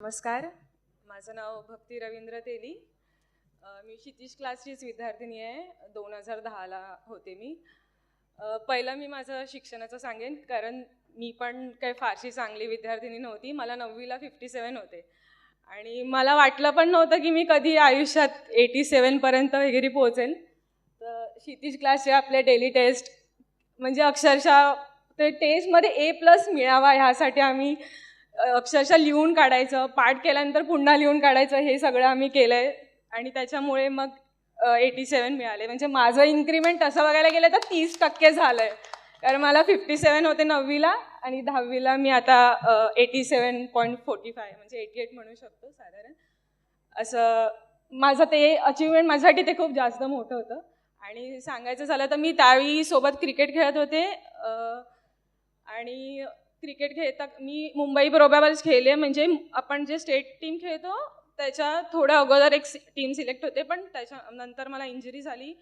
नमस्कार. माझं नाव भक्ती रवींद्र तेली. मी क्षितिज क्लासचीच विद्यार्थिनी आहे. दोन हजार दहाला होते मी. पहिलं मी माझं शिक्षणाचं सांगेन कारण मी पण काही फारशी चांगली विद्यार्थिनी नव्हती. मला नववीला फिफ्टी सेवन होते. आणि मला वाटलं पण नव्हतं की मी कधी आयुष्यात एटी सेवनपर्यंत वगैरे पोहोचेन. तर क्षितिज क्लासचे आपले डेली टेस्ट म्हणजे अक्षरशः ते टेस्टमध्ये ए प्लस मिळावा ह्यासाठी आम्ही अक्षरशः लिहून काढायचं पाठ केल्यानंतर पुन्हा लिहून काढायचं हे सगळं आम्ही केलं आहे आणि त्याच्यामुळे मग एटी सेवन मिळाले. म्हणजे माझं इन्क्रीमेंट तसं बघायला गेलं तर तीस टक्के झालं आहे कारण मला फिफ्टी सेवन होते नववीला आणि दहावीला मी आता eighty seven point forty five म्हणजे एटी एट म्हणू शकतो साधारण. असं माझं ते अचिव्हमेंट माझ्यासाठी ते खूप जास्त मोठं होतं. आणि सांगायचं झालं तर मी त्यावेळी सोबत क्रिकेट खेळत होते आणि क्रिकेट खेळता मी मुंबई प्रोबॅबल्स खेळले. म्हणजे आपण जे स्टेट टीम खेळतो त्याच्या थोड्या अगोदर एक टीम सिलेक्ट होते पण त्याच्या नंतर मला इंजुरी झाली.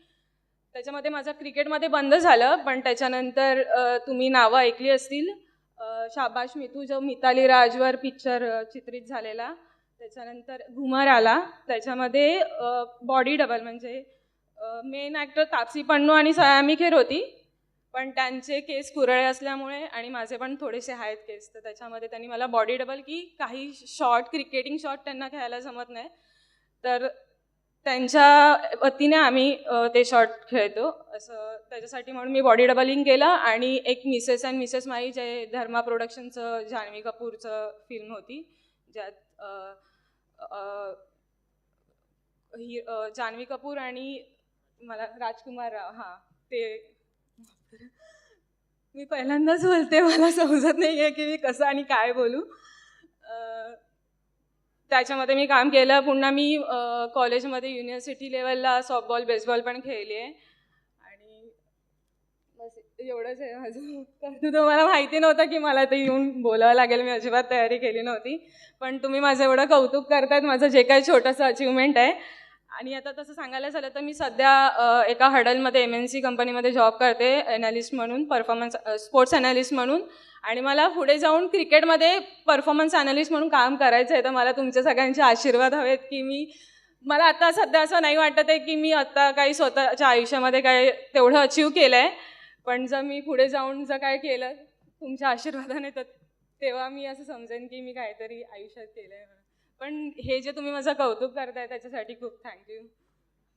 त्याच्यामध्ये माझं क्रिकेटमध्ये बंद झालं पण त्याच्यानंतर तुम्ही नावं ऐकली असतील. शाबाश मितू जो मिताली राजवर पिक्चर चित्रित झालेला. त्याच्यानंतर घुमर आला. त्याच्यामध्ये बॉडी डबल म्हणजे मेन ॲक्टर तापसी पन्नू आणि सयामी खेर होती. पण त्यांचे केस कुरळे असल्यामुळे आणि माझे पण थोडेसे आहेत केस तर त्याच्यामध्ये त्यांनी मला बॉडी डबल की काही शॉर्ट क्रिकेटिंग शॉट त्यांना खेळायला जमत नाही. तर त्यांच्या वतीने आम्ही ते शॉट खेळतो. असं त्याच्यासाठी म्हणून मी बॉडी डबलिंग केलं आणि एक मिसेस अँड मिसेस माई जे धर्मा प्रोडक्शनचं जान्हवी कपूरचं फिल्म होती ज्यात ही जान्हवी कपूर आणि मला राजकुमार राव हां ते मी पहिल्यांदाच बोलते मला समजत नाही आहे की मी कसं आणि काय बोलू. त्याच्यामध्ये मी काम केलं पुन्हा मी कॉलेजमध्ये युनिव्हर्सिटी लेवलला सॉफ्टबॉल बेसबॉल पण खेळली आहे आणि बस एवढंच आहे माझं. तर तुम्हाला माहिती नव्हतं की मला ते येऊन बोलावं लागेल. मी अजिबात तयारी केली नव्हती. पण तुम्ही माझं एवढं कौतुक करतायत माझं जे काही छोटंसं अचिव्हमेंट आहे आणि आता तसं सांगायला झालं तर मी सध्या एका हडलमध्ये एम एन सी कंपनीमध्ये जॉब करते ॲनालिस्ट म्हणून परफॉर्मन्स स्पोर्ट्स ॲनालिस्ट म्हणून. आणि मला पुढे जाऊन क्रिकेटमध्ये परफॉर्मन्स ॲनालिस्ट म्हणून काम करायचं आहे तर मला तुमच्या सगळ्यांचे आशीर्वाद हवेत की मी मला आता सध्या असं नाही वाटत आहे की मी आता काही स्वतःच्या आयुष्यामध्ये काय तेवढं अचीव केलं आहे पण जर मी पुढे जाऊन जर काय केलं तुमच्या आशीर्वादाने तर तेव्हा मी असं समजेन की मी काहीतरी आयुष्यात केलं आहे पण हे जे तुम्ही माझं कौतुक करताय त्याच्यासाठी खूप थँक्यू